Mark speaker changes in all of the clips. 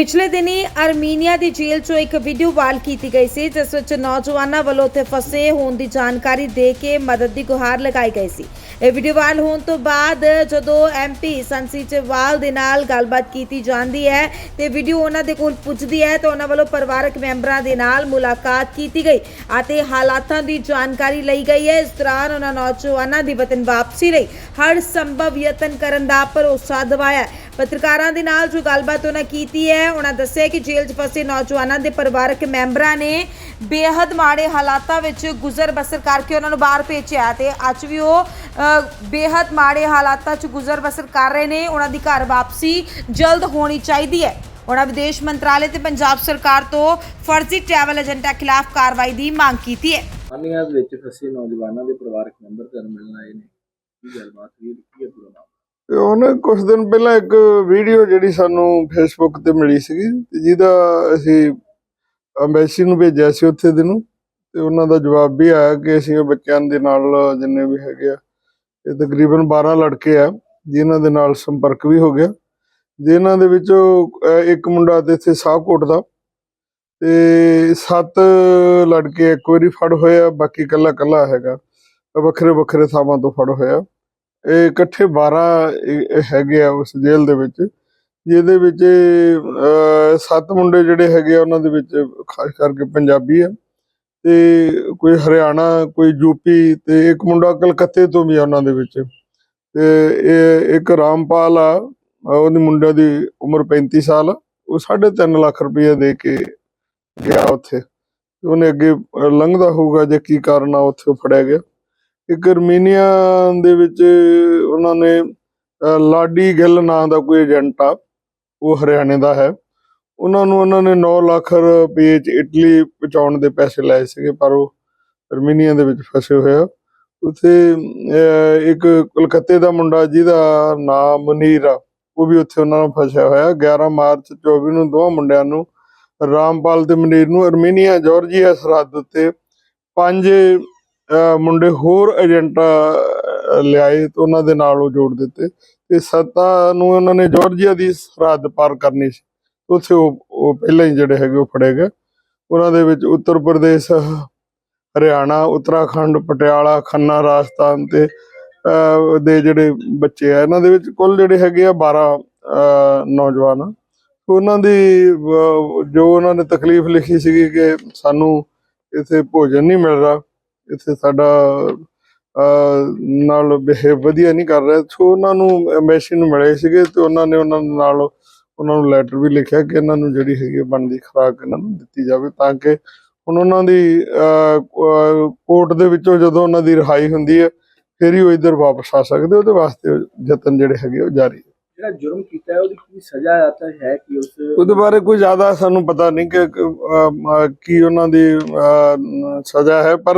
Speaker 1: ਪਿਛਲੇ ਦਿਨੀ ਅਰਮੀਨੀਆ ਦੀ ਜੇਲ੍ਹ 'ਚੋਂ ਇੱਕ ਵੀਡੀਓ ਵਾਇਰਲ ਕੀਤੀ ਗਈ ਸੀ, ਜਿਸ ਵਿੱਚ ਨੌਜਵਾਨਾਂ ਵੱਲੋਂ ਉੱਥੇ ਫਸੇ ਹੋਣ ਦੀ ਜਾਣਕਾਰੀ ਦੇ ਕੇ ਮਦਦ ਦੀ ਗੁਹਾਰ ਲਗਾਈ ਗਈ ਸੀ। ਇਹ ਵੀਡੀਓ ਵਾਇਰਲ ਹੋਣ ਤੋਂ ਬਾਅਦ ਜਦੋਂ ਐਮਪੀ ਸੰਸੀਚੇਵਾਲ ਦੇ ਨਾਲ ਗੱਲਬਾਤ ਕੀਤੀ ਜਾਂਦੀ ਹੈ ਤੇ ਵੀਡੀਓ ਉਹਨਾਂ ਦੇ ਕੋਲ ਪੁੱਜਦੀ ਹੈ, ਤਾਂ ਉਹਨਾਂ ਵੱਲੋਂ ਪਰਿਵਾਰਕ ਮੈਂਬਰਾਂ ਦੇ ਨਾਲ ਮੁਲਾਕਾਤ ਕੀਤੀ ਗਈ ਅਤੇ ਹਾਲਾਤਾਂ ਦੀ ਜਾਣਕਾਰੀ ਲਈ ਗਈ ਹੈ। ਇਸ ਦੌਰਾਨ ਉਹਨਾਂ ਨੌਜਵਾਨਾਂ ਦੀ ਵਤਨ ਵਾਪਸੀ ਲਈ ਹਰ ਸੰਭਵ ਯਤਨ ਕਰਨ ਦਾ ਭਰੋਸਾ ਦਿਵਾਇਆ ਪੱਤਰਕਾਰਾਂ ਦੇ ਨਾਲ ਜੋ ਗੱਲਬਾਤ ਉਹਨਾਂ ਕੀਤੀ ਹੈ, ਉਹਨਾਂ ਦੱਸਿਆ ਕਿ ਜੇਲ੍ਹ 'ਚ ਫਸੇ ਨੌਜਵਾਨਾਂ ਦੇ ਪਰਿਵਾਰਕ ਮੈਂਬਰਾਂ ਨੇ ਬੇਹੱਦ ਮਾੜੇ ਹਾਲਾਤਾਂ ਵਿੱਚ ਗੁਜ਼ਰ ਬਸਰ ਕਰਕੇ ਉਹਨਾਂ ਨੂੰ ਬਾਹਰ ਭੇਜਿਆ ਤੇ ਅੱਜ ਵੀ ਉਹ ਬੇਹੱਦ ਮਾੜੇ ਹਾਲਾਤਾਂ 'ਚ ਗੁਜ਼ਰ ਬਸਰ ਕਰ ਰਹੇ ਨੇ। ਉਹਨਾਂ ਦੀ ਘਰ ਵਾਪਸੀ ਜਲਦ ਹੋਣੀ ਚਾਹੀਦੀ ਹੈ। ਉਹਨਾਂ ਵਿਦੇਸ਼ ਮੰਤਰਾਲੇ ਤੇ ਪੰਜਾਬ ਸਰਕਾਰ ਤੋਂ ਫਰਜ਼ੀ ਟਰੈਵਲ ਏਜੰਟਾਂ ਖਿਲਾਫ ਕਾਰਵਾਈ ਦੀ ਮੰਗ ਕੀਤੀ ਹੈ।
Speaker 2: ਹਾਨੀਆਂ ਵਿੱਚ ਫਸੇ ਨੌਜਵਾਨਾਂ ਦੇ ਪਰਿਵਾਰਕ ਮੈਂਬਰ ਤੁਹਾਨੂੰ ਮਿਲਣ ਆਏ ਨੇ। ਕੀ ਗੱਲਬਾਤ ਹੋਈ ਕੀ ਹੈ ਪੂਰਾ
Speaker 3: ਤੇ ਉਹਨੇ ਕੁਝ ਦਿਨ ਪਹਿਲਾਂ ਇੱਕ ਵੀਡੀਓ ਜਿਹੜੀ ਸਾਨੂੰ ਫੇਸਬੁੱਕ ਤੇ ਮਿਲੀ ਸੀਗੀ, ਤੇ ਜਿਹਦਾ ਅਸੀਂ ਅੰਬੈਸੀ ਨੂੰ ਭੇਜਿਆ ਸੀ ਉੱਥੇ ਦੇ ਨੂੰ, ਤੇ ਉਹਨਾਂ ਦਾ ਜਵਾਬ ਵੀ ਆਇਆ ਕਿ ਅਸੀਂ ਉਹ ਬੱਚਿਆਂ ਦੇ ਨਾਲ ਜਿੰਨੇ ਵੀ ਹੈਗੇ ਆ, ਇਹ ਤਕਰੀਬਨ 12 ਲੜਕੇ ਆ, ਜਿਨ੍ਹਾਂ ਦੇ ਨਾਲ ਸੰਪਰਕ ਵੀ ਹੋ ਗਿਆ, ਜਿਨ੍ਹਾਂ ਦੇ ਵਿੱਚੋਂ ਇੱਕ ਮੁੰਡਾ ਤੇ ਇੱਥੇ ਸਾਹਕੋਟ ਦਾ, ਤੇ ਸੱਤ ਲੜਕੇ ਇੱਕ ਵਾਰੀ ਫੜ ਹੋਏ ਆ, ਬਾਕੀ ਕੱਲਾ ਕੱਲਾ ਹੈਗਾ ਵੱਖਰੇ ਵੱਖਰੇ ਥਾਵਾਂ ਤੋਂ ਫੜ ਹੋਇਆ ਇਹ ਇਕੱਠੇ 12 ਹੈਗੇ ਆ ਉਸ ਜੇਲ੍ਹ ਦੇ ਵਿੱਚ, ਜਿਹਦੇ ਵਿੱਚ ਸੱਤ ਮੁੰਡੇ ਜਿਹੜੇ ਹੈਗੇ ਆ ਉਹਨਾਂ ਦੇ ਵਿੱਚ ਖਾਸ ਕਰਕੇ ਪੰਜਾਬੀ ਆ ਤੇ ਕੋਈ ਹਰਿਆਣਾ, ਕੋਈ ਯੂਪੀ ਤੇ ਇੱਕ ਮੁੰਡਾ ਕਲਕੱਤੇ ਤੋਂ ਵੀ ਆ ਉਹਨਾਂ ਦੇ ਵਿੱਚ ਤੇ ਇਹ ਇੱਕ ਰਾਮਪਾਲ ਆ ਅਹ ਉਹਦੀ ਮੁੰਡੇ ਦੀ ਉਮਰ 35 ਸਾਲ ਆ। ਉਹ 3.5 ਲੱਖ ਰੁਪਏ ਦੇ ਕੇ ਗਿਆ ਉੱਥੇ ਉਹਨੇ ਅੱਗੇ ਲੰਘਦਾ ਹੋਊਗਾ ਜੇ ਕੀ ਕਾਰਨ ਆ, ਉੱਥੇ ਉਹ ਫੜਿਆ ਗਿਆ ਇੱਕ ਅਰਮੀਨੀਆ ਦੇ ਵਿੱਚ ਉਹਨਾਂ ਨੇ ਲਾਡੀ ਗਿੱਲ ਨਾਂ ਦਾ ਕੋਈ ਏਜੰਟ ਆ, ਉਹ ਹਰਿਆਣੇ ਦਾ ਹੈ। ਉਹਨਾਂ ਨੂੰ ਉਹਨਾਂ ਨੇ 9 ਲੱਖ ਰੁਪਏ ਚ ਇਟਲੀ ਪਹੁੰਚਾਉਣ ਦੇ ਪੈਸੇ ਲਏ ਸੀਗੇ, ਪਰ ਉਹ ਅਰਮੀਨੀਆ ਦੇ ਵਿੱਚ ਫਸੇ ਹੋਏ ਆ। ਉੱਥੇ ਇੱਕ ਕਲਕੱਤੇ ਦਾ ਮੁੰਡਾ ਜਿਹਦਾ ਨਾਮ ਮਨੀਰ ਆ, ਉਹ ਵੀ ਉੱਥੇ ਉਹਨਾਂ ਨਾਲ ਫਸਿਆ ਹੋਇਆ। 11 ਮਾਰਚ 24 ਨੂੰ ਦੋਵਾਂ ਮੁੰਡਿਆਂ ਨੂੰ ਰਾਮਪਾਲ ਤੇ ਮਨੀਰ ਨੂੰ ਅਰਮੀਨੀਆ, ਜਾਰਜੀਆ ਸਰਹੱਦ ਉੱਤੇ ਪੰਜ ਮੁੰਡੇ ਹੋਰ ਏਜੰਟ ਲਿਆਏ ਤੇ ਉਹਨਾਂ ਦੇ ਨਾਲ ਉਹ ਜੋੜ ਦਿੱਤੇ ਤੇ ਸੱਤਾ ਨੂੰ ਉਹਨਾਂ ਨੇ ਜਾਰਜੀਆ ਦੀ ਸਰਹੱਦ ਪਾਰ ਕਰਨੀ ਸੀ ਉੱਥੇ ਉਹ ਉਹ ਪਹਿਲਾਂ ਹੀ ਜਿਹੜੇ ਹੈਗੇ ਉਹ ਫੜੇ ਗਏ ਉਹਨਾਂ ਦੇ ਵਿੱਚ ਉੱਤਰ ਪ੍ਰਦੇਸ਼, ਹਰਿਆਣਾ, ਉੱਤਰਾਖੰਡ, ਪਟਿਆਲਾ, ਖੰਨਾ, ਰਾਜਸਥਾਨ ਤੇ ਦੇ ਜਿਹੜੇ ਬੱਚੇ ਆ, ਇਹਨਾਂ ਦੇ ਵਿੱਚ ਕੁੱਲ ਜਿਹੜੇ ਹੈਗੇ ਆ 12 ਨੌਜਵਾਨ ਆ। ਉਹਨਾਂ ਦੀ ਜੋ ਉਹਨਾਂ ਨੇ ਤਕਲੀਫ ਲਿਖੀ ਸੀਗੀ ਕਿ ਸਾਨੂੰ ਇੱਥੇ ਭੋਜਨ ਨਹੀਂ ਮਿਲ ਰਿਹਾ ਇੱਥੇ ਸਾਡਾ ਨਾਲ ਬਿਹੇਵ ਵਧੀਆ ਨਹੀਂ ਕਰ ਰਿਹਾ। ਸੋ ਉਹਨਾਂ ਨੂੰ ਐਮਬੈਸੀ ਨੂੰ ਮਿਲੇ ਸੀਗੇ ਤੇ ਉਹਨਾਂ ਨੇ ਉਹਨਾਂ ਨਾਲ ਉਹਨਾਂ ਨੂੰ ਲੈਟਰ ਵੀ ਲਿਖਿਆ ਕਿ ਇਹਨਾਂ ਨੂੰ ਜਿਹੜੀ ਹੈਗੀ ਹੈ ਬਣਦੀ ਖੁਰਾਕ ਇਹਨਾਂ ਨੂੰ ਦਿੱਤੀ ਜਾਵੇ ਤਾਂ ਕਿ ਹੁਣ ਉਹਨਾਂ ਦੀ ਕੋਰਟ ਦੇ ਵਿੱਚੋਂ ਜਦੋਂ ਉਹਨਾਂ ਦੀ ਰਿਹਾਈ ਹੁੰਦੀ ਹੈ, ਫਿਰ ਹੀ ਉਹ ਇੱਧਰ ਵਾਪਸ ਆ ਸਕਦੇ, ਉਹਦੇ ਵਾਸਤੇ ਯਤਨ ਜਿਹੜੇ ਹੈਗੇ ਉਹ ਜਾਰੀ
Speaker 2: ਜਿਹੜਾ ਜੁਰਮ ਕੀਤਾ ਹੈ, ਉਹਦੀ ਕੀ ਸਜ਼ਾ ਆਤਾ ਹੈ ਕਿ ਉਸ
Speaker 3: ਉਹਦੇ ਬਾਰੇ ਕੋਈ ਜ਼ਿਆਦਾ ਸਾਨੂੰ ਪਤਾ ਨਹੀਂ ਕਿ, ਕੀ ਉਹਨਾਂ ਦੀ ਸਜ਼ਾ ਹੈ, ਪਰ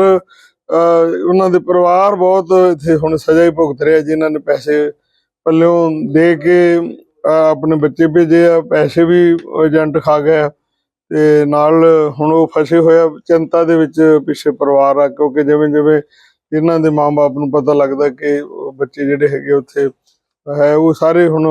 Speaker 3: ਉਹਨਾਂ ਦੇ ਪਰਿਵਾਰ ਬਹੁਤ ਇੱਥੇ ਹੁਣ ਸਜ਼ਾ ਹੀ ਭੁਗਤ ਰਿਹਾ ਜਿਨ੍ਹਾਂ ਨੇ ਪੈਸੇ ਪੱਲਿਓਂ ਦੇ ਕੇ ਆਪਣੇ ਬੱਚੇ ਭੇਜੇ ਆ, ਪੈਸੇ ਵੀ ਏਜੰਟ ਖਾ ਗਏ ਤੇ ਨਾਲ ਹੁਣ ਉਹ ਫਸੇ ਹੋਇਆ ਚਿੰਤਾ ਦੇ ਵਿੱਚ ਪਿੱਛੇ ਪਰਿਵਾਰ ਆ, ਕਿਉਂਕਿ ਜਿਵੇਂ ਜਿਵੇਂ ਇਹਨਾਂ ਦੇ ਮਾਂ-ਬਾਪ ਨੂੰ ਪਤਾ ਲੱਗਦਾ ਕਿ ਬੱਚੇ ਜਿਹੜੇ ਹੈਗੇ ਉੱਥੇ ਹੈ ਉਹ ਸਾਰੇ ਹੁਣ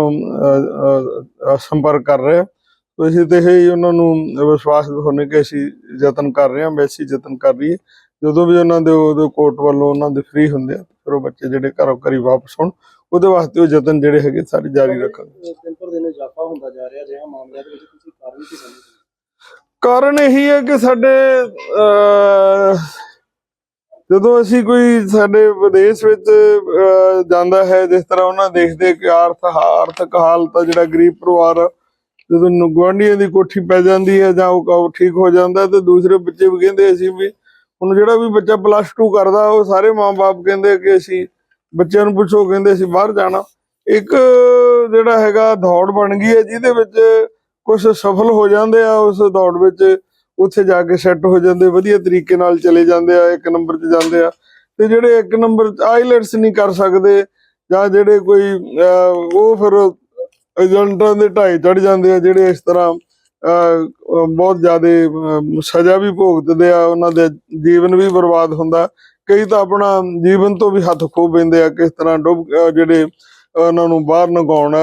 Speaker 3: ਸੰਪਰਕ ਕਰ ਰਹੇ ਆ। ਤੋ ਅਸੀਂ ਤੇ ਹੀ ਉਹਨਾਂ ਨੂੰ ਵਿਸ਼ਵਾਸ ਦਿਖਾਉਣੇ ਕਿ ਅਸੀਂ ਯਤਨ ਕਰ ਰਹੇ ਹਾਂ ਵੈਸੀ ਯਤਨ ਕਰ ਰਹੀ ਹੈ। ਜਦੋਂ ਵੀ ਉਹਨਾਂ ਦੇ ਉਹਦੇ ਕੋਰਟ ਵੱਲੋਂ ਉਹਨਾਂ ਦੇ ਫ੍ਰੀ ਹੁੰਦੇ ਆ ਫਿਰ ਉਹ ਬੱਚੇ ਜਿਹੜੇ ਘਰੋਂ ਘਰੀ ਵਾਪਸ ਹੋਣ ਉਹਦੇ ਵਾਸਤੇ ਉਹ ਯਤਨ ਜਿਹੜੇ ਹੈਗੇ ਸਾਰੇ ਜਾਰੀ ਰੱਖਾਂਗੇ।
Speaker 2: ਦਿਨ ਪਰ ਦਿਨ ਇਜ਼ਾਫਾ ਹੁੰਦਾ ਜਾ ਰਿਹਾ ਰਿਹਾ ਮਾਮਲਿਆਂ ਦੇ ਵਿੱਚ ਤੁਸੀਂ ਕਾਰਨ ਕੀ ਸਮਝਦੇ?
Speaker 3: ਕਾਰਨ ਇਹੀ ਹੈ ਕਿ ਸਾਡੇ ਜਦੋਂ ਅਸੀਂ ਕੋਈ ਸਾਡੇ ਵਿਦੇਸ਼ ਵਿੱਚ ਜਾਂਦਾ ਹੈ, ਜਿਸ ਤਰ੍ਹਾਂ ਉਹਨਾਂ ਦੇਖਦੇ ਕਿ ਆਰਥ, ਆਰਥਿਕ ਹਾਲਤ ਜਿਹੜਾ ਗਰੀਬ ਪਰਿਵਾਰ ਜਦੋਂ ਨੂੰ ਗੁਆਂਢੀਆਂ ਦੀ ਕੋਠੀ ਪੈ ਜਾਂਦੀ ਹੈ ਜਾਂ ਉਹ ਉਹ ਠੀਕ ਹੋ ਜਾਂਦਾ ਤੇ ਦੂਸਰੇ ਬੱਚੇ ਵੀ ਕਹਿੰਦੇ ਅਸੀਂ ਵੀ, ਹੁਣ ਜਿਹੜਾ ਵੀ ਬੱਚਾ ਪਲੱਸ 2 ਕਰਦਾ, ਉਹ ਸਾਰੇ ਮਾਪੇ ਕਹਿੰਦੇ ਕਿ ਅਸੀਂ ਬੱਚਿਆਂ ਨੂੰ ਪੁੱਛੋ, ਕਹਿੰਦੇ ਅਸੀਂ ਬਾਹਰ ਜਾਣਾ। ਇੱਕ ਜਿਹੜਾ ਹੈਗਾ ਦੌੜ ਬਣ ਗਈ ਹੈ, ਜਿਹਦੇ ਵਿੱਚ ਕੁਝ ਸਫਲ ਹੋ ਜਾਂਦੇ ਆ ਉਸ ਦੌੜ ਵਿੱਚ। ਉੱਥੇ ਜਾ ਕੇ ਸੈੱਟ ਹੋ ਜਾਂਦੇ ਵਧੀਆ ਤਰੀਕੇ ਨਾਲ ਚਲੇ ਜਾਂਦੇ ਆ ਇੱਕ ਨੰਬਰ 'ਚ ਜਾਂਦੇ ਆ। ਤੇ ਜਿਹੜੇ ਇੱਕ ਨੰਬਰ ਆਈਲੈਟਸ ਨਹੀਂ ਕਰ ਸਕਦੇ ਜਾਂ ਜਿਹੜੇ ਕੋਈ ਉਹ ਫਿਰ ਏਜੰਟਾਂ ਦੇ ਢਾਈ ਚੜ ਜਾਂਦੇ ਆ ਜਿਹੜੇ ਇਸ ਤਰ੍ਹਾਂ ਅਹ, ਬਹੁਤ ਜ਼ਿਆਦਾ ਸਜ਼ਾ ਵੀ ਭੁਗਤਦੇ ਆ ਉਹਨਾਂ ਦੇ ਜੀਵਨ ਵੀ ਬਰਬਾਦ ਹੁੰਦਾ। ਕਈ ਤਾਂ ਆਪਣਾ ਜੀਵਨ ਤੋਂ ਵੀ ਹੱਥ ਖੋ ਬੈਂਦੇ ਆ ਕਿਸ ਤਰ੍ਹਾਂ ਡੁੱਬ ਅਹ, ਜਿਹੜੇ ਉਹਨਾਂ ਨੂੰ ਬਾਹਰ ਨਗਾਉਣਾ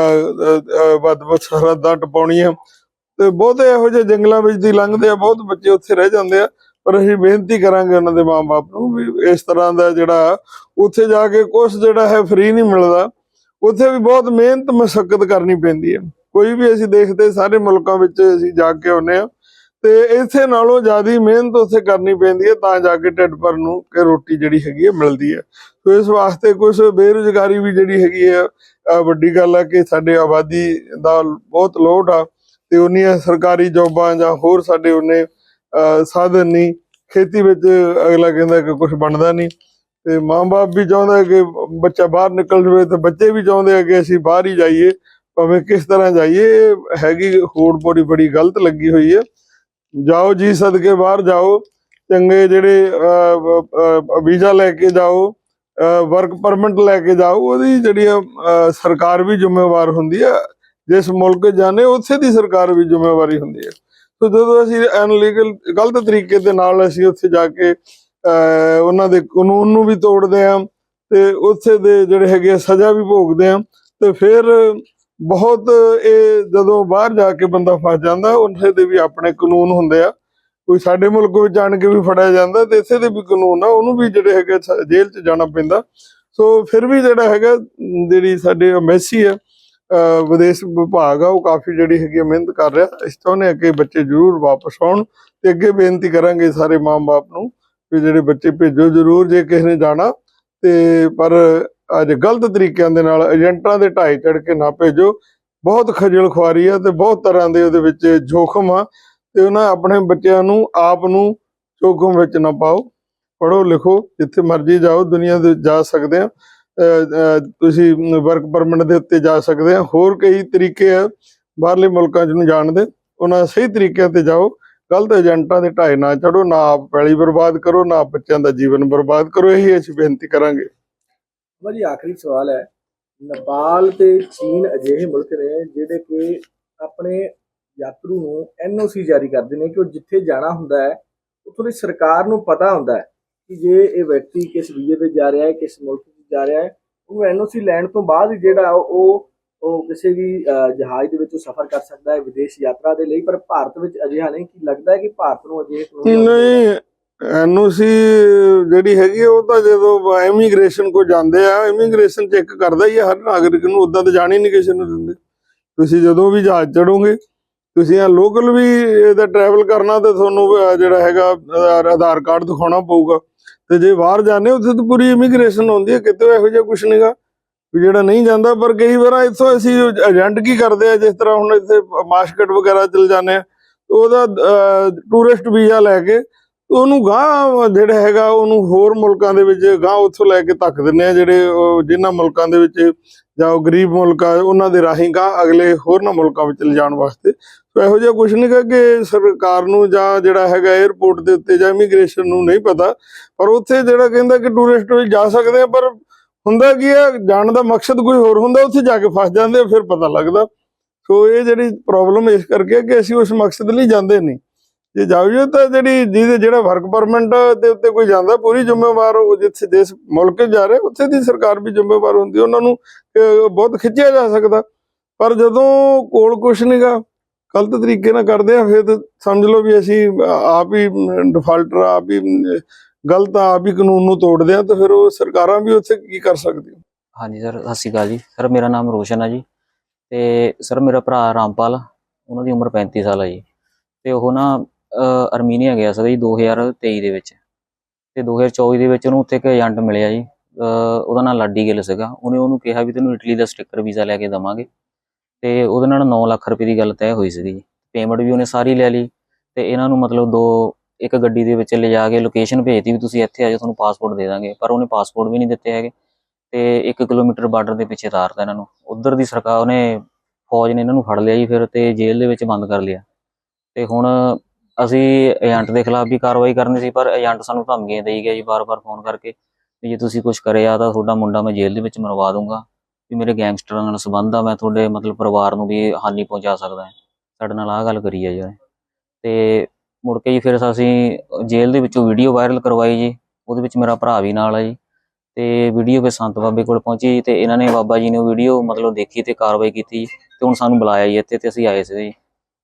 Speaker 3: ਵੱਧ ਵੱਧ ਸਰਹੱਦਾਂ ਟਪਾਉਣੀਆਂ ਤੇ ਬਹੁਤੇ ਇਹੋ ਜਿਹੇ ਜੰਗਲਾਂ ਵਿੱਚ ਦੀ ਲੰਘਦੇ ਆ, ਬਹੁਤ ਬੱਚੇ ਉੱਥੇ ਰਹਿ ਜਾਂਦੇ ਆ। ਪਰ ਅਸੀਂ ਬੇਨਤੀ ਕਰਾਂਗੇ ਉਹਨਾਂ ਦੇ ਮਾਪੇ ਨੂੰ ਵੀ ਇਸ ਤਰ੍ਹਾਂ ਦਾ ਜਿਹੜਾ ਉੱਥੇ ਜਾ ਕੇ ਕੁਝ ਜਿਹੜਾ ਹੈ ਫ੍ਰੀ ਨਹੀਂ ਮਿਲਦਾ। ਉੱਥੇ ਵੀ ਬਹੁਤ ਮਿਹਨਤ ਮਸ਼ੱਕਤ ਕਰਨੀ ਪੈਂਦੀ ਹੈ। ਕੋਈ ਵੀ ਅਸੀਂ ਦੇਖਦੇ ਸਾਰੇ ਮੁਲਕਾਂ ਵਿੱਚ ਅਸੀਂ ਜਾ ਕੇ ਆਉਂਦੇ ਆ ਤੇ ਇੱਥੇ ਨਾਲੋਂ ਜ਼ਿਆਦਾ ਮਿਹਨਤ ਉੱਥੇ ਕਰਨੀ ਪੈਂਦੀ ਹੈ, ਤਾਂ ਜਾ ਕੇ ਢਿੱਡ ਭਰ ਨੂੰ ਕਿ ਰੋਟੀ ਜਿਹੜੀ ਹੈਗੀ ਹੈ ਮਿਲਦੀ ਹੈ। ਸੋ ਇਸ ਵਾਸਤੇ ਕੁਝ ਬੇਰੁਜ਼ਗਾਰੀ ਵੀ ਜਿਹੜੀ ਹੈਗੀ ਹੈ ਵੱਡੀ ਗੱਲ ਹੈ ਕਿ ਸਾਡੇ ਆਬਾਦੀ ਦਾ ਬਹੁਤ ਲੋਡ ਆ। ਤੇ ਉਹਨੀਆਂ ਸਰਕਾਰੀ ਜੋਬਾਂ ਜਾਂ ਹੋਰ ਸਾਡੇ ਉਹਨੇ ਸਾਧਨ ਨਹੀਂ। ਖੇਤੀ ਵਿੱਚ ਅਗਲਾ ਕਹਿੰਦਾ ਕਿ ਕੁਝ ਬਣਦਾ ਨਹੀਂ। ਤੇ ਮਾਂ-ਬਾਪ ਵੀ ਚਾਹੁੰਦਾ ਕਿ ਬੱਚਾ ਬਾਹਰ ਨਿਕਲ ਜਾਵੇ ਤੇ ਬੱਚੇ ਵੀ ਚਾਹੁੰਦੇ ਆ ਕਿ ਅਸੀਂ ਬਾਹਰ ਹੀ ਜਾਈਏ ਭਾਵੇਂ ਕਿਸ ਤਰ੍ਹਾਂ ਜਾਈਏ। ਇਹ ਹੈਗੀ ਹੋੜ ਬੜੀ ਬੜੀ ਗਲਤ ਲੱਗੀ ਹੋਈ ਹੈ। ਜਾਓ ਜੀ ਸਦਕੇ ਬਾਹਰ ਜਾਓ। ਚੰਗੇ ਜਿਹੜੇ ਵੀਜ਼ਾ ਲੈ ਕੇ ਜਾਓ ਵਰਕ ਪਰਮਿਟ ਲੈ ਕੇ ਜਾਓ ਉਹਦੀ ਜਿਹੜੀ ਆ, ਸਰਕਾਰ ਵੀ ਜ਼ਿੰਮੇਵਾਰ ਹੁੰਦੀ ਹੈ ਜਿਸ ਮੁਲਕ ਜਾਣੇ, ਉੱਥੇ ਦੀ ਸਰਕਾਰ ਵੀ ਜ਼ਿੰਮੇਵਾਰੀ ਹੁੰਦੀ ਹੈ। ਸੋ ਜਦੋਂ ਅਸੀਂ ਅਨਲੀਗਲ ਗਲਤ ਤਰੀਕੇ ਦੇ ਨਾਲ ਅਸੀਂ ਉੱਥੇ ਜਾ ਕੇ ਉਹਨਾਂ ਦੇ ਕਾਨੂੰਨ ਨੂੰ ਵੀ ਤੋੜਦੇ ਆ ਤੇ ਉੱਥੇ ਦੇ ਜਿਹੜੇ ਹੈਗੇ ਆ, ਸਜ਼ਾ ਵੀ ਭੋਗਦੇ ਆ ਤੇ ਫਿਰ ਬਹੁਤ ਇਹ ਜਦੋਂ ਬਾਹਰ ਜਾ ਕੇ ਬੰਦਾ ਫਸ ਜਾਂਦਾ, ਉੱਥੇ ਦੇ ਵੀ ਆਪਣੇ ਕਾਨੂੰਨ ਹੁੰਦੇ ਆ। ਕੋਈ ਸਾਡੇ ਮੁਲਕ ਵਿੱਚ ਜਾਣ ਕੇ ਵੀ ਫੜਿਆ ਜਾਂਦਾ ਤੇ ਇੱਥੇ ਦੇ ਵੀ ਕਾਨੂੰਨ ਆ, ਉਹਨੂੰ ਵੀ ਜਿਹੜੇ ਹੈਗੇ ਸ- ਜੇਲ੍ਹ 'ਚ ਜਾਣਾ ਪੈਂਦਾ। ਸੋ ਫਿਰ ਵੀ ਜਿਹੜਾ ਹੈਗਾ, ਜਿਹੜੀ ਸਾਡੇ ਐਮਬੈਸੀ ਆ ਵਿਦੇਸ਼ ਵਿਭਾਗ ਆ, ਉਹ ਕਾਫੀ ਜਿਹੜੀ ਹੈਗੀ ਆ ਮਿਹਨਤ ਕਰ ਰਿਹਾ। ਅਸੀਂ ਚਾਹੁੰਦੇ ਹਾਂ ਕਿ ਬੱਚੇ ਜ਼ਰੂਰ ਵਾਪਸ ਆਉਣ ਤੇ ਅੱਗੇ ਬੇਨਤੀ ਕਰਾਂਗੇ ਸਾਰੇ ਮਾਂ-ਬਾਪ ਨੂੰ ਵੀ ਜਿਹੜੇ ਬੱਚੇ ਭੇਜੋ। ਜ਼ਰੂਰ ਜੇ ਕਿਸੇ ਨੇ ਜਾਣਾ ਤੇ ਪਰ ਅੱਜ ਗਲਤ ਤਰੀਕਿਆਂ ਦੇ ਨਾਲ ਏਜੰਟਾਂ ਦੇ ਢਾਈ ਚੜ ਕੇ ਨਾ ਭੇਜੋ। ਬਹੁਤ ਖਜਲ ਖੁਆਰੀ ਆ ਤੇ ਬਹੁਤ ਤਰ੍ਹਾਂ ਦੇ ਉਹਦੇ ਵਿੱਚ ਜੋਖਮ ਆ ਤੇ ਉਹਨਾਂ ਆਪਣੇ ਬੱਚਿਆਂ ਨੂੰ, ਆਪ ਨੂੰ ਜੋਖਮ ਵਿੱਚ ਨਾ ਪਾਓ। ਪੜੋ ਲਿਖੋ ਜਿੱਥੇ ਮਰਜ਼ੀ ਜਾਓ, ਦੁਨੀਆ ਦੇ ਜਾ ਸਕਦੇ ਆ। ਤੁਸੀਂ ਵਰਕ ਪਰਮਿਟ ਦੇ ਉੱਤੇ ਜਾ ਸਕਦੇ ਆ। ਹੋਰ ਕਈ ਤਰੀਕੇ ਆ ਬਾਹਰਲੇ ਮੁਲਕਾਂ 'ਚ ਨੂੰ ਜਾਣ ਦੇ। ਉਹਨਾਂ ਸਹੀ ਤਰੀਕਿਆਂ ਤੇ ਜਾਓ। ਗਲਤ ਏਜੰਟਾਂ ਦੇ ਢਾਏ ਨਾ ਚੜੋ ਨਾ ਆਪ ਪੈਲੀ ਬਰਬਾਦ ਕਰੋ, ਨਾ ਬੱਚਿਆਂ ਦਾ ਜੀਵਨ ਬਰਬਾਦ ਕਰੋ। ਇਹੀ ਅਸੀਂ ਬੇਨਤੀ ਕਰਾਂਗੇ।
Speaker 2: ਬਾਬਾ ਜੀ, ਆਖਰੀ ਸਵਾਲ ਹੈ। ਨੇਪਾਲ ਤੇ ਚੀਨ ਅਜਿਹੇ ਮੁਲਕ ਨੇ ਜਿਹੜੇ ਕਿ ਆਪਣੇ ਯਾਤਰੂ ਨੂੰ ਐਨਓਸੀ ਜਾਰੀ ਕਰਦੇ ਨੇ ਕਿ ਉਹ ਜਿੱਥੇ ਜਾਣਾ ਹੁੰਦਾ ਹੈ, ਉੱਥੋਂ ਦੀ ਸਰਕਾਰ ਨੂੰ ਪਤਾ ਹੁੰਦਾ ਹੈ ਕਿ ਜੇ ਇਹ ਵਿਅਕਤੀ ਕਿਸ ਵੀਜ਼ੇ ਤੇ ਜਾ ਰਿਹਾ ਹੈ, ਕਿਸ ਮੁਲਕ ਜਾ ਰਿਹਾ ਹੈ। ਉਹਨੂੰ ਐਨਓਸੀ ਲੈਣ ਤੋਂ ਬਾਅਦ ਜਿਹੜਾ ਉਹ ਉਹ ਕਿਸੇ ਵੀ ਜਹਾਜ਼ ਦੇ ਵਿੱਚ ਉਹ ਸਫ਼ਰ ਕਰ ਸਕਦਾ ਹੈ ਵਿਦੇਸ਼ ਯਾਤਰਾ ਦੇ ਲਈ ਪਰ ਭਾਰਤ ਵਿੱਚ ਅਜਿਹਾ ਨਹੀਂ ਕਿ ਲੱਗਦਾ ਹੈ ਕਿ ਭਾਰਤ ਨੂੰ ਕਾਨੂੰਨ
Speaker 3: ਨਹੀਂ ਐਨਓਸੀ ਜਿਹੜੀ ਹੈਗੀ ਉਹ ਤਾਂ ਜਦੋਂ ਇਮੀਗ੍ਰੇਸ਼ਨ ਕੋ ਜਾਂਦੇ ਆ ਇਮੀਗ੍ਰੇਸ਼ਨ ਚੈੱਕ ਕਰਦਾ ਹੀ ਹਰ ਨਾਗਰਿਕ ਨੂੰ ਉਦਾਂ ਤਾਂ ਜਾਣ ਹੀ ਨਹੀਂ ਕਿਸੇ ਨੂੰ ਦਿੰਦੇ। ਤੁਸੀਂ ਜਦੋਂ ਵੀ ਜਹਾਜ਼ ਚੜੋਗੇ ਤੁਸੀਂ ਆ ਲੋਕਲ ਵੀ ਇਹਦਾ ਟਰੈਵਲ ਕਰਨਾ ਤੇ ਤੁਹਾਨੂੰ ਜਿਹੜਾ ਹੈਗਾ ਆਧਾਰ ਕਾਰਡ ਦਿਖਾਉਣਾ ਪਊਗਾ। ਤੇ ਜੇ ਬਾਹਰ ਜਾਂਦੇ ਉੱਥੇ ਤਾਂ ਪੂਰੀ ਇਮੀਗ੍ਰੇਸ਼ਨ ਹੁੰਦੀ ਹੈ, ਕਿਤੇ ਇਹੋ ਜਿਹਾ ਕੁਝ ਨਹੀਂਗਾ ਜਿਹੜਾ ਨਹੀਂ ਜਾਂਦਾ, ਪਰ ਕਈ ਵਾਰ ਇੱਥੋਂ ਅਸੀਂ ਏਜੰਟ ਕੀ ਕਰਦੇ ਆ, ਜਿਸ ਤਰ੍ਹਾਂ ਹੁਣ ਇੱਥੇ ਮਾਸਕਟ ਵਗੈਰਾ ਚਲ ਜਾਂਦੇ ਆ ਉਹਦਾ ਟੂਰਿਸਟ ਵੀਜ਼ਾ ਲੈ ਕੇ ਉਹਨੂੰ ਗਾਂ ਜਿਹੜਾ ਹੈਗਾ, ਉਹਨੂੰ ਹੋਰ ਮੁਲਕਾਂ ਦੇ ਵਿੱਚ ਗਾਂ ਉੱਥੋਂ ਲੈ ਕੇ ਧੱਕ ਦਿੰਦੇ ਆ, ਜਿਹੜੇ ਉਹ ਜਿਨ੍ਹਾਂ ਮੁਲਕਾਂ ਦੇ ਵਿੱਚ ਜਾਂ ਉਹ ਗਰੀਬ ਮੁਲਕ ਆ ਉਹਨਾਂ ਦੇ ਰਾਹੀਂ ਗਾਂ ਅਗਲੇ ਹੋਰਨਾਂ ਮੁਲਕਾਂ ਵਿੱਚ ਲਿਜਾਣ ਵਾਸਤੇ ਇਹੋ ਜਿਹਾ ਕੁਝ ਨਹੀਂ ਕਿ ਸਰਕਾਰ ਨੂੰ ਜਾਂ ਜਿਹੜਾ ਹੈਗਾ 에ਅਰਪੋਰਟ ਦੇ ਉੱਤੇ ਜਾਂ ਇਮੀਗ੍ਰੇਸ਼ਨ ਨੂੰ ਨਹੀਂ ਪਤਾ, ਪਰ ਉੱਥੇ ਜਿਹੜਾ ਕਹਿੰਦਾ ਕਿ ਟੂਰਿਸਟ ਵੀ ਜਾ ਸਕਦੇ ਆ, ਪਰ ਹੁੰਦਾ ਕੀ ਹੈ ਜਾਣ ਦਾ ਮਕਸਦ ਕੋਈ ਹੋਰ ਹੁੰਦਾ, ਉੱਥੇ ਜਾ ਕੇ ਫਸ ਜਾਂਦੇ ਫਿਰ ਪਤਾ ਲੱਗਦਾ। ਸੋ ਇਹ ਜਿਹੜੀ ਪ੍ਰੋਬਲਮ ਇਸ ਕਰਕੇ ਕਿ ਅਸੀਂ ਉਸ ਮਕਸਦ ਲਈ ਜਾਂਦੇ ਨਹੀਂ। ਜੇ ਜਾਈਏ ਤਾਂ ਜਿਹੜੀ, ਜਿਹਦੇ ਜਿਹੜਾ ਵਰਕ ਪਰਮਿਟ ਦੇ ਉੱਤੇ ਕੋਈ ਜਾਂਦਾ, ਪੂਰੀ ਜ਼ਿੰਮੇਵਾਰ ਉਹ ਜਿੱਥੇ ਜਿਸ ਮੁਲਕ 'ਚ ਜਾ ਰਿਹਾ, ਉੱਥੇ ਦੀ ਸਰਕਾਰ ਵੀ ਜ਼ਿੰਮੇਵਾਰ ਹੁੰਦੀ ਉਹਨਾਂ ਨੂੰ ਬਹੁਤ ਖਿੱਚਿਆ ਜਾ ਸਕਦਾ। ਪਰ ਜਦੋਂ ਕੋਲ ਕੁਛ ਨਹੀਂਗਾ ਗਲਤ ਤਰੀਕੇ ਨਾਲ ਕਰਦੇ ਆ, ਫਿਰ ਸਮਝ ਲਓ ਵੀ ਅਸੀਂ ਆਪ ਹੀ ਡਿਫਾਲਟਰ ਆਪ ਹੀ ਗਲਤ ਆਪ ਹੀ ਕਾਨੂੰਨ ਨੂੰ ਤੋੜਦੇ ਆ, ਤਾਂ ਫਿਰ ਉਹ ਸਰਕਾਰਾਂ ਵੀ ਉੱਥੇ ਕੀ ਕਰ ਸਕਦੀਆਂ?
Speaker 4: ਹਾਂਜੀ ਸਰ, ਸਤਿ ਸ਼੍ਰੀ ਅਕਾਲ ਜੀ। ਸਰ, ਮੇਰਾ ਨਾਮ ਰੋਸ਼ਨ ਹੈ ਜੀ। ਤੇ ਸਰ, ਮੇਰਾ ਭਰਾ ਰਾਮਪਾਲ ਉਹਨਾਂ ਦੀ ਉਮਰ 35 ਸਾਲ ਹੈ ਜੀ। ਤੇ ਉਹ ਨਾ ਅਰਮੀਨੀਆ ਗਿਆ ਸੀਗਾ ਜੀ 2023 ਦੇ ਵਿੱਚ। ਤੇ 2024 ਦੇ ਵਿੱਚ ਉਹਨੂੰ ਉੱਥੇ ਇੱਕ ਏਜੰਟ ਮਿਲਿਆ ਜੀ ਉਹਦਾ ਨਾਮ ਲਾਡੀ ਗਿੱਲ ਸੀਗਾ। ਉਹਨੇ ਉਹਨੂੰ ਕਿਹਾ ਵੀ ਤੈਨੂੰ ਇਟਲੀ ਦਾ ਸਟicker ਵੀਜ਼ਾ ਲੈ ਕੇ ਦਵਾਂਗੇ। ਤੇ ਉਹਦੇ ਨਾਲ 9 ਲੱਖ ਰੁਪਏ ਦੀ ਗੱਲ ਤੈਅ ਹੋਈ ਸੀਗੀ। ਜੀ ਪੇਮੈਂਟ ਵੀ ਉਹਨੇ ਸਾਰੀ ਲੈ ਲਈ ਤੇ ਇਹਨਾਂ ਨੂੰ ਮਤਲਬ ਦੋ, ਇੱਕ ਗੱਡੀ ਦੇ ਵਿੱਚ ਲਿਜਾ ਕੇ ਲੋਕੇਸ਼ਨ ਭੇਜਤੀ ਵੀ ਤੁਸੀਂ ਇੱਥੇ ਆ ਜਾਓ, ਤੁਹਾਨੂੰ ਪਾਸਪੋਰਟ ਦੇ ਦਾਂਗੇ। ਪਰ ਉਹਨੇ ਪਾਸਪੋਰਟ ਵੀ ਨਹੀਂ ਦਿੱਤੇ ਹੈਗੇ ਤੇ 1 ਕਿਲੋਮੀਟਰ ਬਾਰਡਰ ਦੇ ਪਿੱਛੇ ਤਾਰਤਾ ਇਹਨਾਂ ਨੂੰ। ਉਧਰ ਦੀ ਸਰਕਾਰ ਉਹਨੇ ਫੌਜ ਨੇ ਇਹਨਾਂ ਨੂੰ ਫੜ ਲਿਆ ਜੀ ਫਿਰ ਤੇ ਜੇਲ੍ਹ ਦੇ ਵਿੱਚ ਬੰਦ ਕਰ ਲਿਆ। ਤੇ ਹੁਣ ਅਸੀਂ ਏਜੰਟ ਦੇ ਖਿਲਾਫ ਵੀ ਕਾਰਵਾਈ ਕਰਨੀ ਸੀ, ਪਰ ਏਜੰਟ ਸਾਨੂੰ ਧਮਕੀਆਂ ਦੇਈ ਗਿਆ ਜੀ ਬਾਰ-ਬਾਰ ਫੋਨ ਕਰਕੇ ਵੀ ਜੇ ਤੁਸੀਂ ਕੁਝ ਕਰਿਆ ਤਾਂ ਤੁਹਾਡਾ ਮੁੰਡਾ ਮੈਂ ਜੇਲ੍ਹ ਦੇ ਵਿੱਚ ਮਰਵਾ ਦੂੰਗਾ। ਵੀ ਮੇਰੇ ਗੈਂਗਸਟਰਾਂ ਨਾਲ ਸੰਬੰਧ ਆ ਮੈਂ ਤੁਹਾਡੇ ਮਤਲਬ ਪਰਿਵਾਰ ਨੂੰ ਵੀ ਹਾਨੀ ਪਹੁੰਚਾ ਸਕਦਾ ਹਾਂ। ਸਾਡੇ ਨਾਲ ਆਹ ਗੱਲ ਕਰੀ ਜੀ। ਉਹਨੇ ਤੇ ਮੁੜ ਕੇ ਜੀ ਫਿਰ ਅਸੀਂ ਜੇਲ੍ਹ ਦੇ ਵਿੱਚੋਂ ਵੀਡੀਓ ਵਾਇਰਲ ਕਰਵਾਈ ਜੀ ਉਹਦੇ ਵਿੱਚ ਮੇਰਾ ਭਰਾ ਵੀ ਨਾਲ ਹੈ ਜੀ। ਤੇ ਵੀਡੀਓ ਫਿਰ ਸੰਤ ਬਾਬੇ ਕੋਲ ਪਹੁੰਚੀ ਤੇ ਇਹਨਾਂ ਨੇ ਬਾਬਾ ਜੀ ਨੇ ਵੀਡੀਓ ਮਤਲਬ ਦੇਖੀ ਤੇ ਕਾਰਵਾਈ ਕੀਤੀ ਤੇ ਹੁਣ ਸਾਨੂੰ ਬੁਲਾਇਆ ਜੀ ਇੱਥੇ ਤੇ ਅਸੀਂ ਆਏ ਸੀ ਜੀ।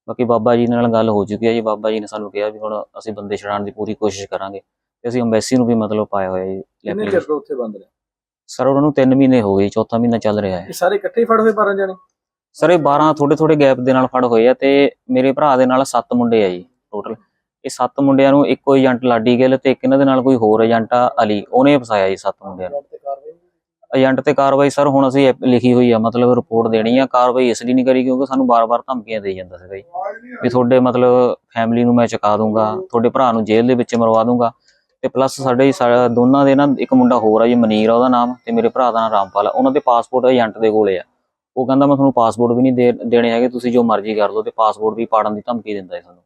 Speaker 4: ਬਾਕੀ ਬਾਬਾ ਜੀ ਨਾਲ ਗੱਲ ਹੋ ਚੁੱਕੀ ਹੈ ਜੀ। ਬਾਬਾ ਜੀ ਨੇ ਸਾਨੂੰ ਕਿਹਾ ਵੀ ਹੁਣ ਅਸੀਂ ਬੰਦੇ ਛਡਾਉਣ ਦੀ ਪੂਰੀ ਕੋਸ਼ਿਸ਼ ਕਰਾਂਗੇ ਤੇ ਅਸੀਂ ਅੰਬੈਸੀ ਨੂੰ ਵੀ ਮਤਲਬ ਪਾਇਆ ਹੋਇਆ ਜੀ।
Speaker 2: ਕਿੰਨੇ ਚਿਰ। ਤੋਂ ਉੱਥੇ ਬੰਦ ਨੇ
Speaker 4: ਸਰ ਉਹਨਾਂ ਨੂੰ 3 ਮਹੀਨੇ ਹੋ ਗਏ ਚੌਥਾ ਮਹੀਨਾ ਚੱਲ ਰਿਹਾ ਹੈ।
Speaker 2: ਇਹ ਸਾਰੇ ਇਕੱਠੇ ਹੀ ਫੜ ਹੋਏ 12 ਜਣੇ?
Speaker 4: ਸਰ ਇਹ 12 ਥੋੜੇ ਥੋੜੇ ਗੈਪ ਦੇ ਨਾਲ ਫੜ ਹੋਏ ਆ ਤੇ ਮੇਰੇ ਭਰਾ ਦੇ ਨਾਲ 7 ਮੁੰਡੇ ਆ ਜੀ ਟੋਟਲ ਇਹ 7 ਮੁੰਡਿਆਂ ਨੂੰ ਇੱਕੋ ਏਜੰਟ ਲਾਡੀ ਗਿੱਲ ਤੇ ਇੱਕ ਇਹਨਾਂ ਦੇ ਨਾਲ ਕੋਈ ਹੋਰ ਏਜੰਟ ਆ ਅਲੀ ਉਹਨੇ ਫਸਾਇਆ ਜੀ 7 ਮੁੰਡਿਆਂ ਨੂੰ। ਏਜੰਟ ਤੇ ਕਾਰਵਾਈ ਸਰ ਹੁਣ ਅਸੀਂ ਲਿਖੀ ਹੋਈ ਆ ਮਤਲਬ ਰਿਪੋਰਟ ਦੇਣੀ ਆ। ਕਾਰਵਾਈ ਇਸ ਲਈ ਨਹੀਂ ਕਰੀ ਕਿਉਂਕਿ ਸਾਨੂੰ ਬਾਰ-ਬਾਰ ਧਮਕੀਆਂ ਦੇ ਜਾਂਦਾ ਸੀਗਾ ਜੀ। ਵੀ ਤੁਹਾਡੇ ਮਤਲਬ ਫੈਮਿਲੀ ਨੂੰ ਮੈਂ ਚੁਕਾ ਦੂੰਗਾ ਤੁਹਾਡੇ ਭਰਾ ਨੂੰ ਜੇਲ੍ਹ ਦੇ ਵਿੱਚ ਮਰਵਾ ਦੂੰਗਾ। ਤੇ ਪਲੱਸ ਸਾਡੇ ਸਾ- ਦੋਨਾਂ ਦੇ ਨਾ ਇੱਕ ਮੁੰਡਾ ਹੋਰ ਆ ਜੀ ਮਨੀਰ ਆ ਉਹਦਾ ਨਾਮ ਤੇ ਮੇਰੇ ਭਰਾ ਦਾ ਨਾਮ ਰਾਮਪਾਲ ਆ। ਉਹਨਾਂ ਦੇ ਪਾਸਪੋਰਟ ਏਜੰਟ ਦੇ ਕੋਲੇ ਆ। ਉਹ ਕਹਿੰਦਾ ਮੈਂ ਤੁਹਾਨੂੰ ਪਾਸਪੋਰਟ ਵੀ ਨਹੀਂ ਦੇ ਦੇਣੇ ਹੈਗੇ ਤੁਸੀਂ ਜੋ ਮਰਜ਼ੀ ਕਰ ਲਓ ਤੇ ਪਾਸਪੋਰਟ ਵੀ ਪਾੜਨ ਦੀ ਧਮਕੀ ਦਿੰਦਾ ਹੈ ਸਾਨੂੰ।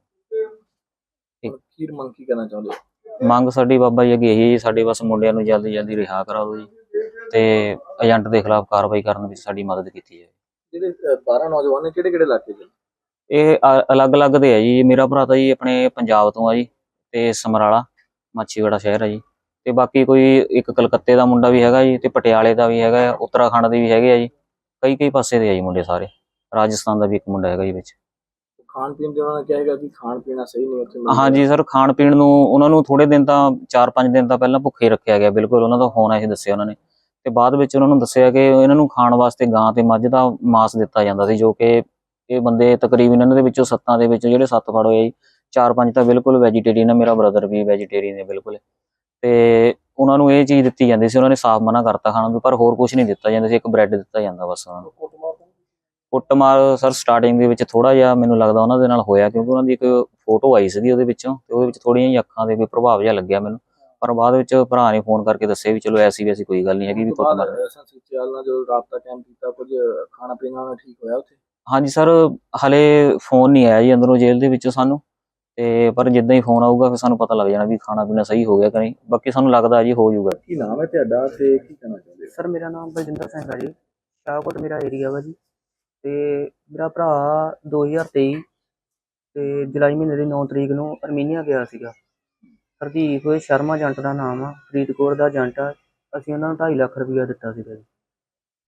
Speaker 2: ਅਖੀਰ ਮੰਗ ਕੀ ਕਰਨਾ ਚਾਹੁੰਦੇ ਹੋ?
Speaker 4: ਮੰਗ ਸਾਡੀ ਬਾਬਾ ਜੀ ਅੱਗੇ ਇਹੀ ਹੈ ਸਾਡੇ ਬਸ ਮੁੰਡਿਆਂ ਨੂੰ ਜਲਦੀ ਜਲਦੀ ਰਿਹਾ ਕਰਾ ਦਿਓ ਜੀ ਤੇ ਏਜੰਟ ਦੇ ਖਿਲਾਫ ਕਾਰਵਾਈ ਕਰਨ ਵਿੱਚ ਸਾਡੀ ਮਦਦ ਕੀਤੀ ਜਾਵੇ।
Speaker 2: ਜਿਹੜੇ ਅ, 12 ਨੌਜਵਾਨ ਨੇ ਕਿਹੜੇ ਕਿਹੜੇ ਇਲਾਕੇ ਦੇ?
Speaker 4: ਇਹ ਅ- ਅਲੱਗ-ਅਲੱਗ ਦੇ ਆ ਜੀ। ਮੇਰਾ ਭਰਾ ਤਾਂ ਜੀ ਆਪਣੇ ਪੰਜਾਬ ਤੋਂ ਆ ਜੀ ਤੇ ਸਮਰਾਲਾ ਮਾਛੀਵਾੜਾ ਸ਼ਹਿਰ ਆ ਜੀ। ਤੇ ਬਾਕੀ ਕੋਈ ਇੱਕ ਕਲਕੱਤੇ ਦਾ ਮੁੰਡਾ ਵੀ ਹੈਗਾ ਜੀ ਤੇ ਪਟਿਆਲੇ ਦਾ ਵੀ ਹੈਗਾ ਉੱਤਰਾਖੰਡ ਦੇ ਵੀ ਹੈਗੇ ਆ ਜੀ। ਕਈ ਕਈ ਪਾਸੇ ਦੇ ਆ ਜੀ ਮੁੰਡੇ ਸਾਰੇ। ਰਾਜਸਥਾਨ ਦਾ ਵੀ ਇੱਕ ਮੁੰਡਾ ਹੈਗਾ ਜੀ ਵਿੱਚ।
Speaker 2: ਖਾਣ ਪੀਣ ਦੇ ਉਹਨਾਂ ਨੇ ਕਿਹਾ ਹੈਗਾ ਕਿ ਖਾਣ ਪੀਣਾ ਸਹੀ ਨਹੀਂ ਉੱਥੇ।
Speaker 4: ਹਾਂਜੀ ਸਰ ਖਾਣ ਪੀਣ ਨੂੰ ਉਹਨਾਂ ਨੂੰ ਥੋੜੇ ਦਿਨ ਤਾਂ 4-5 ਦਿਨ ਤਾਂ ਪਹਿਲਾਂ ਭੁੱਖੇ ਰੱਖਿਆ ਗਿਆ ਬਿਲਕੁਲ ਉਹਨਾਂ ਦਾ ਆਇਆ ਸੀ ਦੱਸਿਆ ਉਹਨਾਂ ਨੇ। ਤੇ ਬਾਅਦ ਵਿੱਚ ਉਹਨਾਂ ਨੂੰ ਦੱਸਿਆ ਕਿ ਇਹਨਾਂ ਨੂੰ ਖਾਣ ਵਾਸਤੇ ਗਾਂ ਤੇ ਮੱਝ ਦਾ ਮਾंस ਦਿੱਤਾ ਜਾਂਦਾ ਸੀ ਜੋ ਕਿ ਇਹ ਬੰਦੇ ਤਕਰੀਬਨ ਇਹਨਾਂ ਦੇ ਵਿੱਚੋਂ ਸੱਤਾਂ ਦੇ ਵਿੱਚ ਜਿਹੜੇ ਸੱਤ ਫੜ ਹੋਏ ਜੀ ਚਾਰ ਪੰਜ ਤਾਂ ਬਿਲਕੁਲ ਵੈਜੀਟੇਰੀਅਨ ਹੈ ਮੇਰਾ ਬ੍ਰਦਰ ਵੀ ਵੈਜੀਟੇਰੀਅਨ ਹੈ ਬਿਲਕੁਲ। ਤੇ ਉਹਨਾਂ ਨੂੰ ਇਹ ਚੀਜ਼ ਦਿੱਤੀ ਜਾਂਦੀ ਸੀ ਉਹਨਾਂ ਨੇ ਸਾਫ਼ ਮਨਾ ਕਰਤਾ ਖਾਣ ਨੂੰ ਪਰ ਹੋਰ ਕੁਝ ਨਹੀਂ ਦਿੱਤਾ ਜਾਂਦਾ ਸੀ ਇੱਕ ਬ੍ਰੈਡ ਦਿੱਤਾ ਜਾਂਦਾ ਬਸ ਉਹਨਾਂ ਨੂੰ। ਕੁੱਟਮਾਰ ਸਰ ਸਟਾਰਟਿੰਗ ਦੇ ਵਿੱਚ ਥੋੜਾ ਜਿਹਾ ਮੈਨੂੰ ਲੱਗਦਾ ਉਹਨਾਂ ਦੇ ਨਾਲ ਹੋਇਆ ਕਿਉਂਕਿ ਉਹਨਾਂ ਦੀ ਇੱਕ ਫੋਟੋ ਆਈ ਸੀਗੀ ਉਹਦੇ ਵਿੱਚੋਂ ਤੇ ਉਹਦੇ ਵਿੱਚ ਥੋੜੀਆਂ ਜਿਹੀਆਂ ਅੱਖਾਂ ਦੇ ਕੋਈ ਪ੍ਰਭਾਵ ਜਿਹਾ ਲੱਗਿਆ ਮੈਨੂੰ। ਪਰ ਬਾਅਦ ਵਿੱਚ ਭਰਾ ਨੇ ਫੋਨ ਕਰਕੇ ਦੱਸਿਆ ਵੀ ਚਲੋ ਐਸੀ ਵੈਸੀ ਕੋਈ ਗੱਲ ਨਹੀਂ ਹੈਗੀ ਵੀ ਕੁੱਟਮਾਰ।
Speaker 2: ਐਸਐਸਸੀਐਲ ਨਾਲ ਜੋ ਰਾਬਤਾ ਕਾਇਮ ਕੀਤਾ ਕੁਝ ਖਾਣਾ ਪੀਣਾ ਠੀਕ ਹੋਇਆ ਉੱਥੇ?
Speaker 4: ਹਾਂਜੀ ਸਰ ਹਲੇ ਫੋਨ ਨਹੀਂ ਆਇਆ ਜੀ ਅੰਦਰੋਂ ਜੇਲ੍ਹ ਦੇ ਵਿੱਚੋਂ ਸਾਨੂੰ। ਤੇ ਪਰ ਜਿੱਦਾਂ ਹੀ ਫੋਨ ਆਊਗਾ ਫਿਰ ਸਾਨੂੰ ਪਤਾ ਲੱਗ ਜਾਣਾ ਵੀ ਖਾਣਾ ਪੀਣਾ ਸਹੀ ਹੋ ਗਿਆ ਕਿ ਨਹੀਂ। ਬਾਕੀ ਸਾਨੂੰ ਲੱਗਦਾ ਜੀ ਹੋ ਜਾਊਗਾ।
Speaker 2: ਕੀ ਨਾਮ ਹੈ ਤੁਹਾਡਾ ਤੇ ਕੀ ਕਹਿਣਾ ਚਾਹੁੰਦੇ ਹੋ?
Speaker 5: ਸਰ ਮੇਰਾ ਨਾਮ ਬਲਜਿੰਦਰ ਸਿੰਘ ਹੈ ਜੀ। ਸ਼ਾਹਕੋਟ ਮੇਰਾ ਏਰੀਆ ਵਾ ਜੀ। ਤੇ ਮੇਰਾ ਭਰਾ 2023 ਤੇ ਜੁਲਾਈ ਮਹੀਨੇ ਦੀ 9 ਤਰੀਕ ਨੂੰ ਅਰਮੀਨੀਆ ਗਿਆ ਸੀਗਾ। ਹਰਦੀਪ ਸ਼ਰਮਾ ਏਜੰਟ ਦਾ ਨਾਮ ਆ। ਫਰੀਦਕੋਟ ਦਾ ਏਜੰਟ ਆ। ਅਸੀਂ ਉਹਨਾਂ ਨੂੰ 2.5 ਲੱਖ ਰੁਪਇਆ ਦਿੱਤਾ ਸੀਗਾ ਜੀ।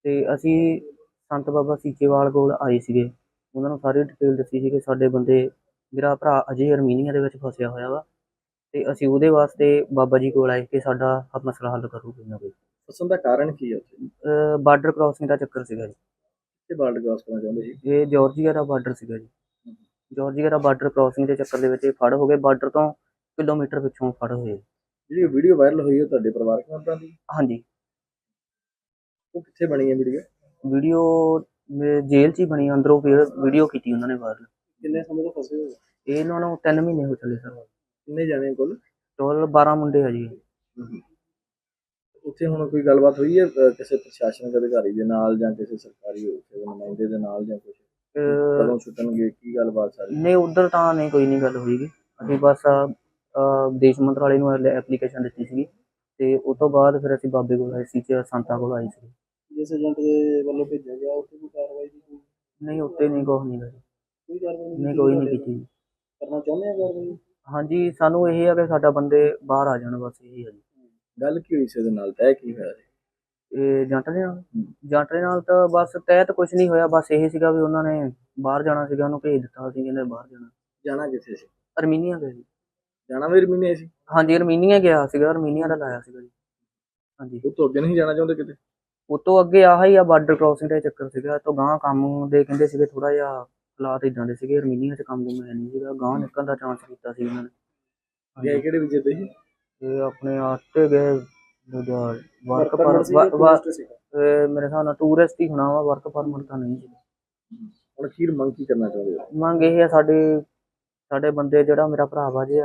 Speaker 5: ਤੇ ਅਸੀਂ ਸੰਤ ਬਾਬਾ ਸੀਚੇਵਾਲ ਕੋਲ ਆਏ ਸੀਗੇ। ਉਹਨਾਂ ਨੂੰ ਸਾਰੀ ਡਿਟੇਲ ਦੱਸੀ ਸੀ ਕਿ ਸਾਡੇ ਬੰਦੇ ਮੇਰਾ ਭਰਾ ਅਜੇ ਅਰਮੀਨੀਆ ਦੇ ਵਿੱਚ ਫਸਿਆ ਹੋਇਆ ਵਾ ਤੇ ਅਸੀਂ ਉਹਦੇ ਵਾਸਤੇ ਬਾਬਾ ਜੀ ਕੋਲ ਆਏ ਕਿ ਸਾਡਾ ਆਹ ਮਸਲਾ ਹੱਲ ਕਰੋ ਕੋਈ ਨਾ ਕੋਈ।
Speaker 2: ਫਸਣ ਦਾ ਕਾਰਨ ਕੀ ਹੈ ਉੱਥੇ?
Speaker 5: ਬਾਰਡਰ ਕ੍ਰਾਸਿੰਗ ਦਾ ਚੱਕਰ ਸੀਗਾ ਜੀ।
Speaker 2: ਤੇ ਬਾਰਡਰ ਕ੍ਰਾਸ ਕਰਨਾ ਚਾਹੁੰਦੇ ਸੀ?
Speaker 5: ਇਹ ਜਾਰਜੀਆ ਦਾ ਬਾਰਡਰ ਸੀਗਾ ਜੀ। ਜਾਰਜੀਆ ਦਾ ਬਾਰਡਰ ਕ੍ਰਾਸਿੰਗ ਦੇ ਚੱਕਰ ਦੇ ਵਿੱਚ ਇਹ ਫੜ ਹੋ ਗਏ ਬਾਰਡਰ ਤੋਂ ਕਿਲੋਮੀਟਰ ਪਿੱਛੋਂ ਫੜ ਹੋਏ।
Speaker 2: ਜਿਹੜੀ ਵੀਡੀਓ ਵਾਇਰਲ ਹੋਈ ਹੈ ਤੁਹਾਡੇ ਪਰਿਵਾਰਕ ਮੈਂਬਰਾਂ ਦੀ?
Speaker 5: ਹਾਂਜੀ।
Speaker 2: ਉਹ ਕਿੱਥੇ ਬਣੀ ਹੈ ਵੀਡੀਓ
Speaker 5: ਵੀਡੀਓ ਜੇਲ੍ਹ 'ਚ ਹੀ ਬਣੀ ਅੰਦਰੋਂ ਫਿਰ ਵੀਡੀਓ ਕੀਤੀ ਉਹਨਾਂ ਨੇ ਬਾਹਰ
Speaker 2: ਕਿੰਨੇ ਸਮੇਂ ਤੋਂ ਫਸੇ ਹੋਏ
Speaker 5: ਇਹ ਇਹਨਾਂ ਨੂੰ 3 ਮਹੀਨੇ ਹੋ ਚੱਲੇ ਸਰ।
Speaker 2: ਕਿੰਨੇ ਜਾਣੇ ਕੋਲ?
Speaker 5: ਟੋਟਲ 12 ਮੁੰਡੇ ਆ ਜੀ।
Speaker 2: ਉੱਥੇ ਹੁਣ ਕੋਈ ਗੱਲਬਾਤ ਹੋਈ ਹੈ ਕਿਸੇ ਪ੍ਰਸ਼ਾਸਨਿਕ ਅਧਿਕਾਰੀ ਦੇ ਨਾਲ ਜਾਂ ਕਿਸੇ ਸਰਕਾਰੀ ਕਿਸੇ ਨੁਮਾਇੰਦੇ ਦੇ ਨਾਲ ਜਾਂ ਕੁਝ
Speaker 5: ਅਹ
Speaker 2: ਕਦੋਂ ਛੁੱਟਣਗੇ? ਕੀ ਗੱਲਬਾਤ ਸਾਰੀ?
Speaker 5: ਨਹੀਂ ਉਧਰ ਤਾਂ ਨਹੀਂ ਕੋਈ ਨਹੀਂ ਗੱਲ ਹੋਈਗੀ। ਅਸੀਂ ਬਸ ਅਹ, ਅਹ, ਵਿਦੇਸ਼ ਮੰਤਰਾਲੇ ਨੂੰ ਐਪਲੀਕੇਸ਼ਨ ਦਿੱਤੀ ਸੀਗੀ। ਤੇ ਉਸ ਤੋਂ ਬਾਅਦ ਫਿਰ ਅਸੀਂ ਬਾਬੇ ਕੋਲ ਆਏ ਸੀ ਤੇ ਸੰਤਾਂ ਕੋਲ ਆਏ ਸੀ।
Speaker 2: ਜਿਸ ਏਜੰਟ ਦੇ ਵੱਲੋਂ ਭੇਜਿਆ ਗਿਆ ਉੱਥੇ ਕੋਈ ਕਾਰਵਾਈ ਦੀ ਕੋਈ
Speaker 5: ਨਹੀਂ ਉੱਤੇ ਨਹੀਂ ਕੁਛ ਨਹੀਂ ਗਾ ਜੀ
Speaker 2: ਕੋਈ ਕਾਰਵਾਈ
Speaker 5: ਨਹੀਂ ਕੋਈ ਨਹੀਂ ਕੀਤੀ।
Speaker 2: ਕਰਨਾ ਚਾਹੁੰਦੇ ਆ ਕਾਰਵਾਈ?
Speaker 5: ਹਾਂਜੀ ਸਾਨੂੰ ਇਹ ਆ ਕਿ ਸਾਡਾ ਬੰਦੇ ਬਾਹਰ ਆ ਜਾਣ ਬਸ ਇਹੀ ਹੈ ਜੀ।
Speaker 2: ਗੱਲ ਕੀ ਹੋਈ ਸੀ ਉਹਦੇ ਨਾਲ? ਤੈਅ ਕੀ ਹੋਇਆ
Speaker 5: ਇਹ ਜੰਟ ਦੇ ਨਾਲ? ਜੰਟ ਦੇ ਨਾਲ ਤਾਂ ਬਸ ਤੈਅ ਤਾਂ ਕੁਝ ਨਹੀਂ ਹੋਇਆ ਬਸ ਇਹ ਸੀਗਾ ਵੀ ਉਹਨਾਂ ਨੇ ਬਾਹਰ ਜਾਣਾ ਸੀਗਾ ਉਹਨੂੰ ਭੇਜ ਦਿੱਤਾ ਸੀ ਕਹਿੰਦੇ ਬਾਹਰ ਜਾਣਾ।
Speaker 2: ਜਾਣਾ ਕਿੱਥੇ ਸੀ?
Speaker 5: ਅਰਮੀਨੀਆ ਗਿਆ ਜੀ
Speaker 2: ਜਾਣਾ ਵੀ ਰਮੀਨੇ ਸੀ?
Speaker 5: ਹਾਂਜੀ ਅਰਮੀਨੀਆ ਗਿਆ ਸੀਗਾ ਅਰਮੀਨੀਆ ਦਾ ਲਾਇਆ ਸੀਗਾ ਜੀ। ਹਾਂਜੀ।
Speaker 2: ਉਹ ਤੋਂ ਅੱਗੇ ਨਹੀਂ ਜਾਣਾ ਚਾਹੁੰਦੇ ਕਿਤੇ?
Speaker 5: ਉਹ ਤੋਂ ਅੱਗੇ ਆਹ ਹੀ ਆ ਬਾਰਡਰ ਕ੍ਰਾਸਿੰਗ ਦਾ ਚੱਕਰ ਸੀਗਾ ਤੋਂ ਗਾਂ ਕੰਮ ਦੇ ਕਹਿੰਦੇ ਸੀਗੇ ਥੋੜਾ ਜਿਹਾ ਹਾਲਾਤ ਇਦਾਂ ਦੇ ਸੀਗੇ ਅਰਮੀਨੀਆ 'ਚ ਕੰਮ ਕੁਮ ਹੈ ਨਹੀਂ ਸੀਗਾ ਗਾਂ ਨਿਕਲਣ ਦਾ ਚਾਂਸ ਕੀਤਾ ਸੀ ਉਹਨਾਂ ਨੇ।
Speaker 2: ਗਏ ਕਿਹੜੇ ਵਿਜੇ ਤੇ ਸੀ?
Speaker 5: ਤੇ ਆਪਣੇ ਆਸਤੇ ਗਏ ਦੂਜਾ ਵਰਕ ਪਰ
Speaker 2: ਸੀ
Speaker 5: ਮੇਰੇ ਹਿਸਾਬ ਨਾਲ ਟੂਰਿਸਟ ਹੀ ਹੋਣਾ ਵਾ ਵਰਕ ਪਰਮਿਟ ਤਾਂ ਨਹੀਂ ਸੀ
Speaker 2: ਹੁਣ ਅਖੀਰ ਮੰਗ ਕੀ ਕਰਨਾ ਚਾਹੁੰਦੇ ਹੋ?
Speaker 5: ਮੰਗ ਇਹ ਹੈ ਸਾਡੇ ਸਾਡੇ ਬੰਦੇ ਜਿਹੜਾ ਮੇਰਾ ਭਰਾ ਵਾ ਜੇ